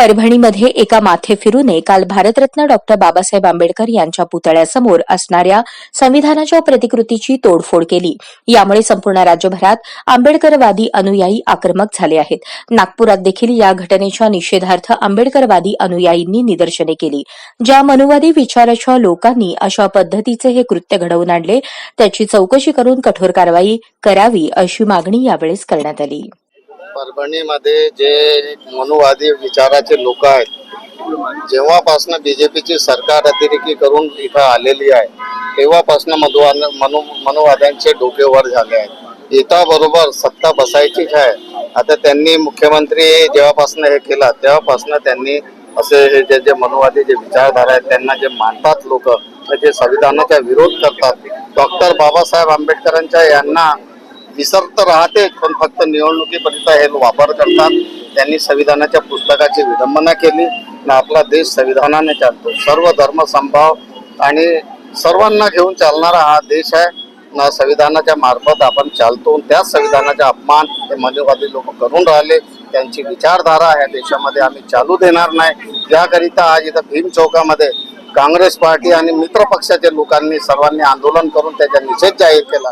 परभणीमध्ये एका माथे फिरूने काल भारतरत्न डॉक्टर बाबासाहेब आंबेडकर यांच्या पुतळ्यासमोर असणाऱ्या संविधानाच्या प्रतिकृतीची तोडफोड केली. यामुळे संपूर्ण राज्यभरात आंबेडकरवादी अनुयायी आक्रमक झाले आहेत. नागपुरात देखील या घटनेच्या निषेधार्थ आंबेडकरवादी अनुयायींनी निदर्शने केली. ज्या मनुवादी विचाराच्या लोकांनी अशा पद्धतीचे हे कृत्य घडवून आणले त्याची चौकशी करून कठोर कारवाई करावी अशी मागणी यावेळेस करण्यात आली. परभणीमध्ये जे मनुवादी विचाराचे लोक आहेत जेव्हापासनं पीची सरकार अतिरेकी करून इथं आलेली आहे तेव्हापासनं मधुवा मनु मनुवाद्यांचे डोके वर झाले आहेत. इथं बरोबर सत्ता बसायचीच आहे आता त्यांनी मुख्यमंत्री जेव्हापासनं हे केलं तेव्हापासनं त्यांनी असे हे जे जे मनुवादी जे विचारधारा आहेत त्यांना जे मानतात लोक जे संविधानाचा विरोध करतात डॉक्टर बाबासाहेब आंबेडकरांच्या यांना विसर तर राहते पण फक्त निवडणुकीपर्यंत हे वापर करतात. त्यांनी संविधानाच्या पुस्तकाची विडंबना केली आणि आपला देश संविधानाने चालतो. सर्व धर्म संभाव आणि सर्वांना घेऊन चालणारा हा देश आहे. ना संविधानाच्या मार्फत आपण चालतो. त्याच संविधानाचा अपमान हे मनुवादी लोक करून राहिले. त्यांची विचारधारा या देशामध्ये आम्ही चालू देणार नाही. याकरिता आज इथं भीम चौकामध्ये काँग्रेस पार्टी आणि मित्र पक्षाच्या लोकांनी सर्वांनी आंदोलन करून त्याचा निषेध जाहीर केला.